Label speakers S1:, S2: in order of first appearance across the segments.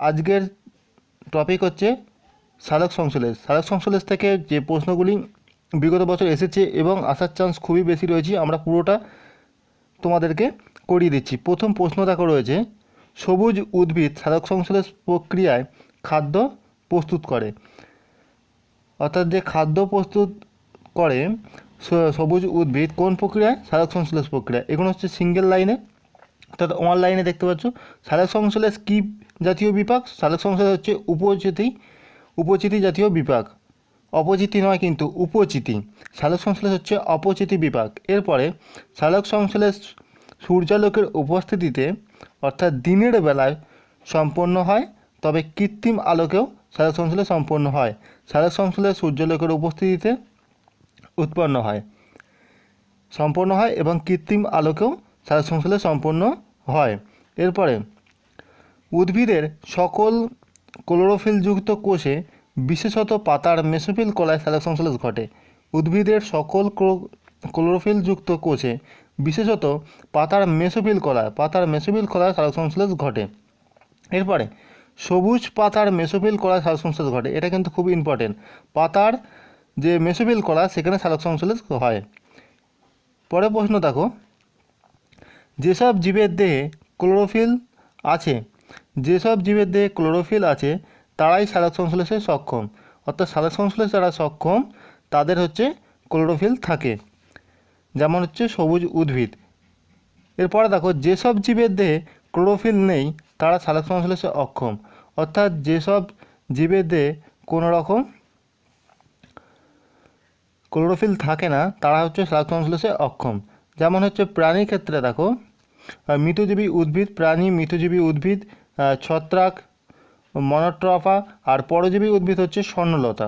S1: আজকের টপিক হচ্ছে সালোক সংশ্লেষ সালোক সংশ্লেষ থেকে যে প্রশ্নগুলি বিগত বছর এসেছে এবং আসার চান্স খুবই বেশি রয়েছে, আমরা পুরোটা তোমাদেরকে করিয়ে দিচ্ছি। প্রথম প্রশ্ন দেখো রয়েছে, সবুজ উদ্ভিদ সালোক সংশ্লেষ প্রক্রিয়ায় খাদ্য প্রস্তুত করে। অর্থাৎ যে খাদ্য প্রস্তুত করে সবুজ উদ্ভিদ কোন প্রক্রিয়ায়? সালোক সংশ্লেষ প্রক্রিয়া এগুলো হচ্ছে সিঙ্গেল লাইনে অর্থাৎ ওয়ান লাইনে দেখতে পাচ্ছ। সালোক সংশ্লেষ কী জাতীয় বিপাক সালোক সংশ্লেষ হচ্ছে উপচিতি উপচিতি জাতীয় বিপাক। অপচিতি নয় কিন্তু উপচিতি সালোক সংশ্লেষ হচ্ছে অপচিতি বিপাক। এরপরে সালোক সংশ্লেষ সূর্যালোকের উপস্থিতিতে, অর্থাৎ দিনের বেলায় সম্পন্ন হয়, তবে কৃত্রিম আলোকেও সালোক সংশ্লেষ সম্পন্ন হয়। সালোক সংশ্লেষ সূর্যালোকের উপস্থিতিতে উৎপন্ন হয়। সম্পন্ন হয় এবং কৃত্রিম আলোকেও সালোক সংশ্লেষ সম্পন্ন হয়। এরপরে উদ্ভিদের সকল ক্লোরোফিলযুক্ত কোষে বিশেষত পাতার মেসোফিল কলায় সালোক সংশ্লেষ ঘটে। উদ্ভিদের সকল ক্লো- ক্লোরোফিলযুক্ত কোষে বিশেষত পাতার মেসোফিল কলায় পাতার মেসোফিল কলায় সালোক সংশ্লেষ ঘটে। এরপরে, সবুজ পাতার মেসোফিল কলায় সালোক সংশ্লেষ ঘটে। এটা কিন্তু খুব ইম্পর্টেন্ট পাতার যে মেসোফিল কলা সেখানে সালোক সংশ্লেষ হয়। পরে প্রশ্ন দেখো। যেসব জীবের দেহে ক্লোরোফিল আছে যেসব জীবের দেহে ক্লোরোফিল আছে, তারাই সালোক সংশ্লেষে সক্ষম। অর্থাৎ সালোক সংশ্লেষ যারা সক্ষম, তাদের হচ্ছে ক্লোরোফিল থাকে। যেমন হচ্ছে সবুজ উদ্ভিদ। এরপরে দেখো, যেসব জীবের দেহে ক্লোরোফিল নেই, তারা সালোক সংশ্লেষে অক্ষম। অর্থাৎ যেসব জীবের দেহে কোনো রকম ক্লোরোফিল থাকে না, তারা হচ্ছে সালোক সংশ্লেষে অক্ষম। যেমন হচ্ছে প্রাণীর ক্ষেত্রে দেখো মৃতজীবী উদ্ভিদ, প্রাণী মৃতজীবী উদ্ভিদ ছত্রাক, মনোট্রফা আর পরজীবী উদ্ভিদ হচ্ছে স্বর্ণলতা।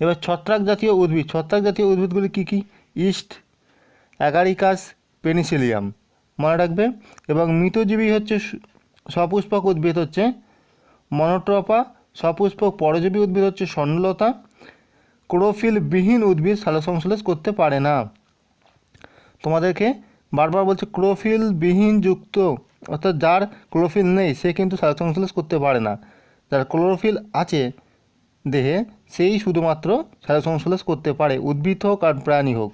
S1: এবার ছত্রাক জাতীয় উদ্ভিদ, ছত্রাক জাতীয় উদ্ভিদগুলি কী কী? ইস্ট, অ্যাগারিকাস, পেনিসিলিয়াম, মনে রাখবে। এবং মৃতজীবী হচ্ছে সপুষ্পক উদ্ভিদ হচ্ছে মনোট্রপা সপুষ্পক পরজীবী উদ্ভিদ হচ্ছে স্বর্ণলতা। ক্লোরোফিল বিহীন উদ্ভিদ সালোক সংশ্লেষ করতে পারে না। তোমাদেরকে বারবার বলছে ক্লোরোফিল বিহীন যুক্ত, অর্থাৎ যার ক্লোরোফিল নেই, সে কিন্তু সালোক সংশ্লেষ করতে পারে না। যার ক্লোরোফিল আছে দেহে, সেই শুধুমাত্র সালোক সংশ্লেষ করতে পারে, উদ্ভিদ হোক আর প্রাণী হোক।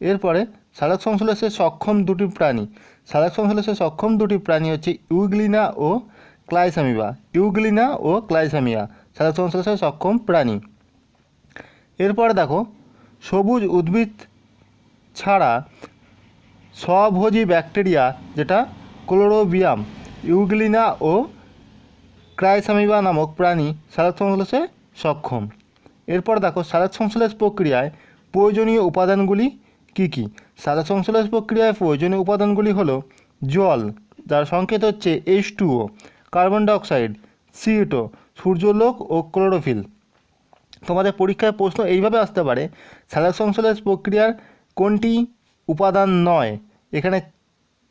S1: এরপরে সালোক সংশ্লেষে সক্ষম দুটি প্রাণী। সালোক সংশ্লেষে সক্ষম দুটি প্রাণী হচ্ছে ইউগ্লিনা ও ক্লাইসামিবা। ইউগ্লিনা ও ক্লাইসামিয়া সালোক সংশ্লেষে সক্ষম প্রাণী। এরপরে দেখো, সবুজ উদ্ভিদ ছাড়া স্বভোজী ব্যাকটেরিয়া যেটা ক্লোরোবিয়াম, ইউগ্লিনা ও ক্রাইসামিবা নামক প্রাণী সালোক সংশ্লেষে সক্ষম। এরপর দেখো সালোক সংশ্লেষ প্রক্রিয়ায় প্রয়োজনীয় উপাদানগুলি কি কি? সালোক সংশ্লেষ প্রক্রিয়ায় প্রয়োজনীয় উপাদানগুলি হলো জল, যার সংকেত হচ্ছে H two O carbon dioxide সিইটো সূর্যলোক ও ক্লোরোফিল। তোমাদের পরীক্ষায় প্রশ্ন এইভাবে আসতে পারে সালোক সংশ্লেষ প্রক্রিয়ার কোনটি উপাদান নয়? এখানে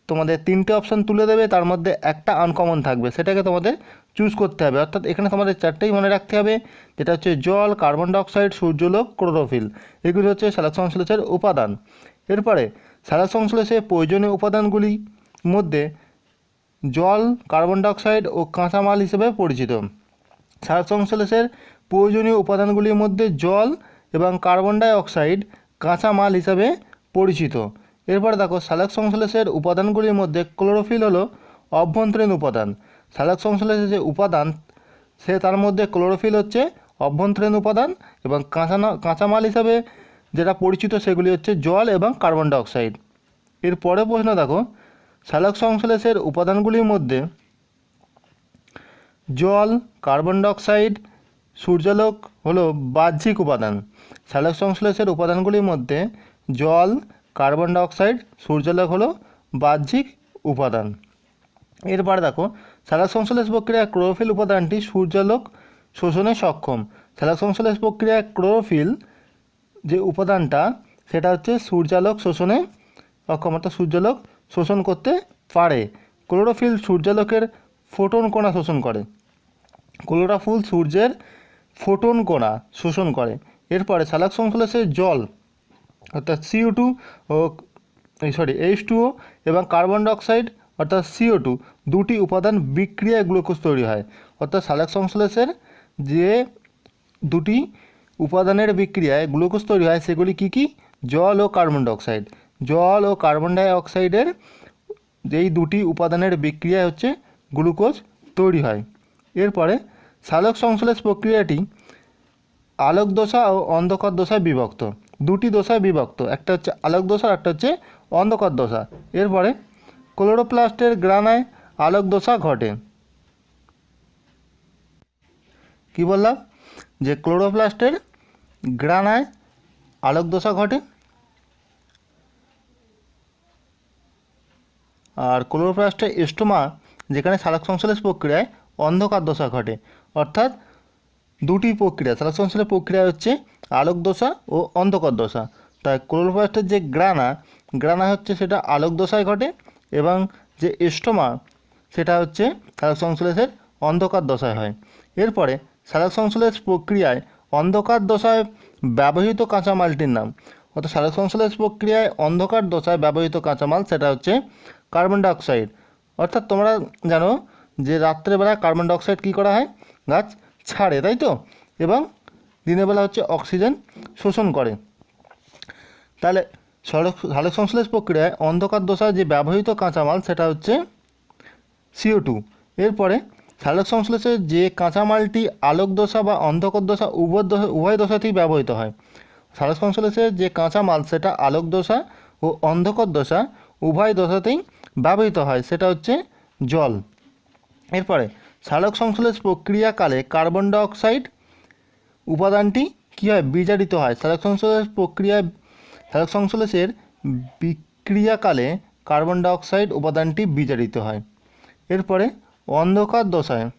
S1: তোমাদের তিনটে অপশন তুলে দেবে, তার মধ্যে একটা আনকমন থাকবে। সেটাকে তোমাদের চুজ করতে হবে। অর্থাৎ এখানে তোমাদের চারটেই মনে রাখতে হবে, যেটা হচ্ছে জল কার্বন ডাইঅক্সাইড সূর্যলোক ক্লোরোফিল এগুলি হচ্ছে সালোক সংশ্লেষের উপাদান। এরপরে সালোক সংশ্লেষে প্রয়োজনীয় উপাদানগুলি মধ্যে জল কার্বন ডাইঅক্সাইড ও কাঁচামাল হিসেবে পরিচিত। সার সংশ্লেষের প্রয়োজনীয় উপাদানগুলির মধ্যে জল এবং কার্বন ডাই অক্সাইড কাঁচা মাল হিসাবে পরিচিত। এরপর দেখো সালোক সংশ্লেষের উপাদানগুলির মধ্যে ক্লোরোফিল হলো অভ্যন্তরীণ উপাদান। সালোক সংশ্লেষের যে উপাদান, সে তার মধ্যে ক্লোরোফিল হচ্ছে অভ্যন্তরীণ উপাদান এবং কাঁচা কাঁচামাল হিসাবে যেটা পরিচিত সেগুলি হচ্ছে জল এবং কার্বন ডাইঅক্সাইড। এর পরে প্রশ্ন দেখো, সালোক সংশ্লেষের উপাদানগুলির মধ্যে জল, কার্বন ডাইঅক্সাইড সূর্যালোক হলো বাহ্যিক উপাদান। সালোক সংশ্লেষের উপাদানগুলির মধ্যে জল, কার্বন ডাইঅক্সাইড, সূর্যালোক হলো বাহ্যিক উপাদান। এরপরে দেখো সালোক সংশ্লেষ প্রক্রিয়ায় ক্লোরোফিল উপাদানটি সূর্যালোক শোষণে সক্ষম। সালোক সংশ্লেষ প্রক্রিয়া ক্লোরোফিল যে উপাদানটা, সেটা হচ্ছে সূর্যালোক শোষণে অক্ষম, অর্থাৎ সূর্যালোক শোষণ করতে পারে। ক্লোরোফিল সূর্যালোকের ফোটন কণা শোষণ করে। ক্লোরোফিল সূর্যের ফোটন কণা শোষণ করে। এরপরে সালোক সংশ্লেষের জল, অর্থাৎ C O two sorry H two O এবং কার্বন ডাইঅক্সাইড অর্থাৎ সিও টু দুটি উপাদান বিক্রিয়ায় গ্লুকোজ তৈরি হয়। অর্থাৎ সালেক সংশ্লেষের যে দুটি উপাদানের বিক্রিয়ায় গ্লুকোজ তৈরি হয়, সেগুলি কি কি? জল ও কার্বন ডাইঅক্সাইড জল ও কার্বন ডাইঅক্সাইডের যেই দুটি উপাদানের বিক্রিয়া হচ্ছে গ্লুকোজ তৈরি হয়। এরপরে সালোক সংশ্লেষ প্রক্রিয়াটি আলোক দশা ও অন্ধকার দশায় বিভক্ত। দুটি দশায় বিভক্ত, একটা হচ্ছে আলোক দশা একটা হচ্ছে অন্ধকার দশা। এরপরে ক্লোরোপ্লাস্টের গ্রানায় আলোক দশা ঘটে। কি বললাম? যে ক্লোরোপ্লাস্টের গ্রানায় আলোক দশা ঘটে আর ক্লোরোপ্লাস্টের স্টোমা যেখানে সালোক সংশ্লেষ প্রক্রিয়ায় অন্ধকার দশা ঘটে। অর্থাৎ দুটি প্রক্রিয়া সংশ্লেষ প্রক্রিয়া হচ্ছে আলোক দশা ও অন্ধকার দশা তাই ক্লোরোপ্লাস্টের যে গ্রানা গ্রানা হচ্ছে সেটা আলোক দশায় ঘটে এবং যে স্টোমা সেটা হচ্ছে সালোক সংশ্লেষের অন্ধকার দশায় হয়। এরপরে সালোক সংশ্লেষ প্রক্রিয়ায় অন্ধকার দশায় ব্যবহৃত কাঁচামালটির নাম। অর্থাৎ সালোক সংশ্লেষ প্রক্রিয়ায় অন্ধকার দশায় ব্যবহৃত কাঁচামাল, সেটা হচ্ছে কার্বন ডাইঅক্সাইড। অর্থাৎ তোমরা জানো যে রাত্রেবেলায় কার্বন ডাইঅক্সাইড কী করা হয়? গাছ ছাড়ে, তাই তো? এবং দিনের বেলা হচ্ছে অক্সিজেন শোষণ করে। তাহলে সালোক সংশ্লেষ প্রক্রিয়ায় অন্ধকার দশায় যে ব্যবহৃত কাঁচামাল, সেটা হচ্ছে সিও টু এরপরে সালোক সংশ্লেষে যে কাঁচামালটি আলোক দশা বা অন্ধকার দশা, উভয় দশা, উভয় দশাতেই ব্যবহৃত হয়। সালোক সংশ্লেষে যে কাঁচামাল, সেটা আলোক দশা ও অন্ধকার দশা, উভয় দশাতেই ব্যবহৃত হয়। সেটা হচ্ছে জল। এরপরে, সালোক সংশ্লেষ প্রক্রিয়াকালে কার্বন ডাইঅক্সাইড উপাদানটি কী হয় বিজারিত হয়? সালোক সংশ্লেষ প্রক্রিয়ায়, সালোক সংশ্লেষের বিক্রিয়াকালে কার্বন ডাইঅক্সাইড উপাদানটি বিজারিত হয়। এরপরে, অন্ধকার দশায়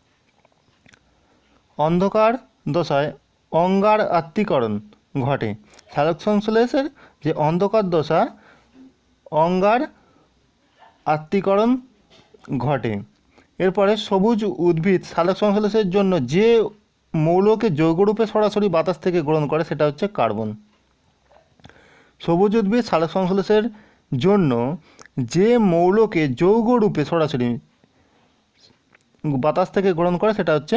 S1: অন্ধকার দশায় অঙ্গার আত্মীকরণ ঘটে। সালোক সংশ্লেষের যে অন্ধকার দশা অঙ্গার আত্মীকরণ ঘটে। এরপরে সবুজ উদ্ভিদ সালোক সংশ্লেষের জন্য যে মৌলকে যৌগরূপে সরাসরি বাতাস থেকে গ্রহণ করে সেটা হচ্ছে কার্বন। সবুজ উদ্ভিদ সালোক সংশ্লেষের জন্য যে মৌলকে যৌগরূপে সরাসরি বাতাস থেকে গ্রহণ করে সেটা হচ্ছে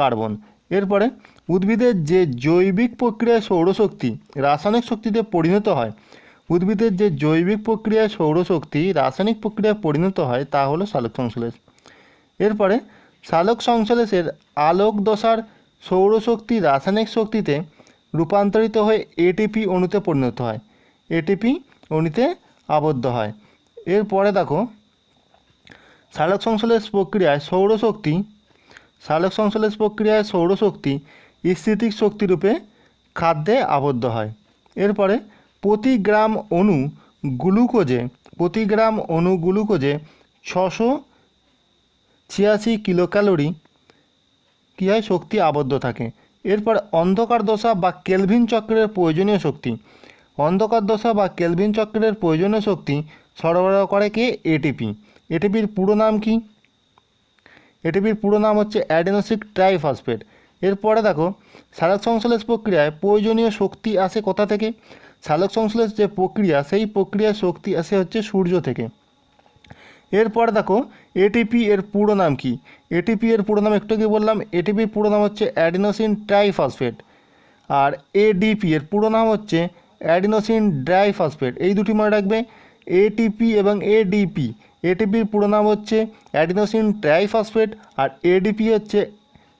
S1: কার্বন। এরপরে উদ্ভিদের যে জৈবিক প্রক্রিয়ায় সৌরশক্তি, রাসায়নিক শক্তিতে পরিণত হয়, উদ্ভিদের যে জৈবিক প্রক্রিয়ায় সৌরশক্তি, রাসায়নিক প্রক্রিয়ায় পরিণত হয় তা হলো সালোক সংশ্লেষ। এরপরে সালোক সংশ্লেষের আলোক দশার সৌরশক্তি রাসায়নিক শক্তিতে রূপান্তরিত হয়ে এটিপি অণুতে পরিণত হয়। এটিপি অণুতে আবদ্ধ হয়। এরপরে দেখো সালোক সংশ্লেষ প্রক্রিয়ায় সৌরশক্তি সালোক সংশ্লেষ প্রক্রিয়ায় সৌরশক্তি স্থিতিক শক্তিরূপে খাদ্যে আবদ্ধ হয়। এরপরে প্রতি গ্রাম অণু গ্লুকোজে, প্রতি গ্রাম অণু গ্লুকোজে ছশো ছিয়াশি কিলো ক্যালোরি কী হয় শক্তি আবদ্ধ থাকে। এরপর অন্ধকার দশা বা কেলভিন চক্রের প্রয়োজনীয় শক্তি। অন্ধকার দশা বা কেলভিন চক্রের প্রয়োজনীয় শক্তি সরবরাহ করে কে? এটিপি এটিপির পুরো নাম কি? এটিপির পুরো নাম হচ্ছে অ্যাডেনোসিক ট্রাইফসফেট। এরপরে দেখো, সালোক সংশ্লেষ প্রক্রিয়ায় প্রয়োজনীয় শক্তি আসে কোথা থেকে? সালোক সংশ্লেষ যে প্রক্রিয়া, সেই প্রক্রিয়ার শক্তি আসে হচ্ছে সূর্য থেকে। এরপর দেখো এটিপি এর পুরো নাম কি? এটিপি এর পুরো নাম একটু কি বললাম এটিপির পুরো নাম হচ্ছে অ্যাডিনোসিন ট্রাইফসফেট। আর এডিপি এর পুরো নাম হচ্ছে অ্যাডিনোসিন ড্রাইফসফেট। এই দুটি মনে রাখবে এটিপি এবং এডিপি এটিপির পুরো নাম হচ্ছে অ্যাডিনোসিন ট্রাইফসফেট আর এডিপি হচ্ছে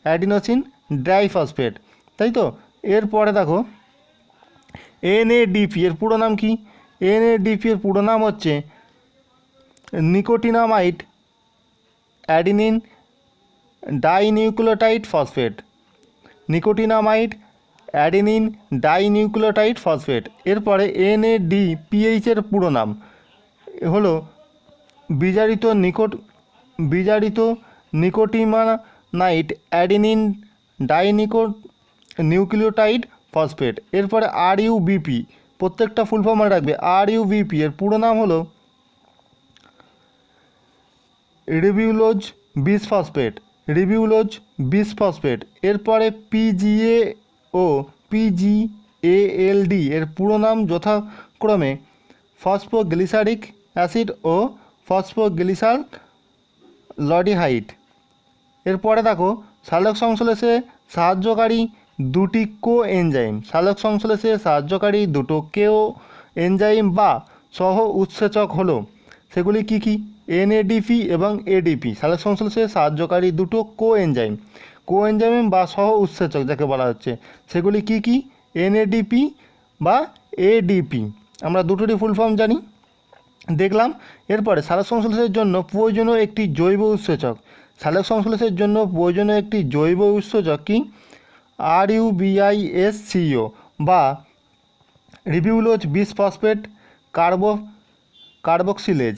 S1: অ্যাডিনোসিন ড্রাইফসফেট। তাই তো? এরপরে দেখো এনএডিপি এর পুরো নাম কি? এনএডিপি এর পুরো নাম হচ্ছে nicotinamide, adenine, dinucleotide phosphate. Nicotinamide, adenine, dinucleotide phosphate. এরপরে এনএডি পিএইচ এর পুরো নাম। হলো বিজারিত নিকোট, বিজারিত নিকোটিমানাইট অ্যাডিনিন ডাইনিকো নিউক্লিওটাইড ফসফেট। এরপরে আর ইউবিপি প্রত্যেকটা ফুল ফর্ম মনে রাখবে আর ইউবিপি এর পুরো নাম হলো রিভিউলোজ বিস ফসফেট রিভিউলোজ বিস ফসফেট এরপরে পিজিএ ও পিজিএএলডি এর পুরো নাম যথাক্রমে ফসফোগ্লিসারিক অ্যাসিড ও ফসফোগ্লিসাল লডিহাইড। এরপরে দেখো, সালোক সংশ্লেষে সাহায্যকারী দুটি কো এনজাইম সালোক সংশ্লেষে সাহায্যকারী দুটো কেও এনজাইম বা সহ উৎসেচক হলো, সেগুলি কি কি? এনএডিপি এবং এডিপি সালোক সংশ্লেষে সাহায্যকারী দুটো কো এনজাইম কো এনজাইম বা সহ উৎসেচক যাকে বলা হচ্ছে, সেগুলি কি কি? এনএডিপি বা এডিপি। আমরা দুটোরই ফুল ফর্ম জানি। দেখলাম, এরপরে সালোক সংশ্লেষের জন্য প্রয়োজনীয় একটি জৈব উৎসেচক। সালোক সংশ্লেষের জন্য প্রয়োজনীয় একটি জৈব উৎসেচক কি? আর ইউবিআইএসসিও বা রিবিউলোজ বিস ফসফেট কার্বো কার্বক্সিলেজ।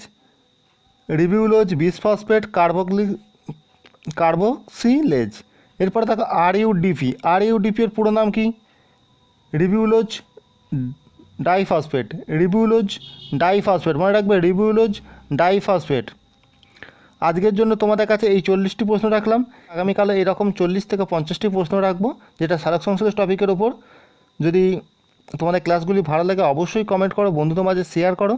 S1: রিবিউলোজ বিস ফসফেট কার্বক্লি, কার্বক্সিলেজ। এরপরে দেখো আর ইউডিপি আর ইউডিপি এর পুরো নাম কি? Ribulose diphosphate. Ribulose diphosphate. মনে রাখবে রিবিউলোজ ডাইফসফেট। আজকের জন্য তোমাদের কাছে এই চল্লিশটি প্রশ্ন রাখলাম। আগামীকালে এরকম চল্লিশ থেকে পঞ্চাশটি প্রশ্ন রাখব, যেটা সারাক সংশ্লেষ টপিকের ওপর যদি তোমাদের ক্লাসগুলি ভালো লাগে, অবশ্যই কমেন্ট করো, বন্ধুদের মাঝে শেয়ার করো।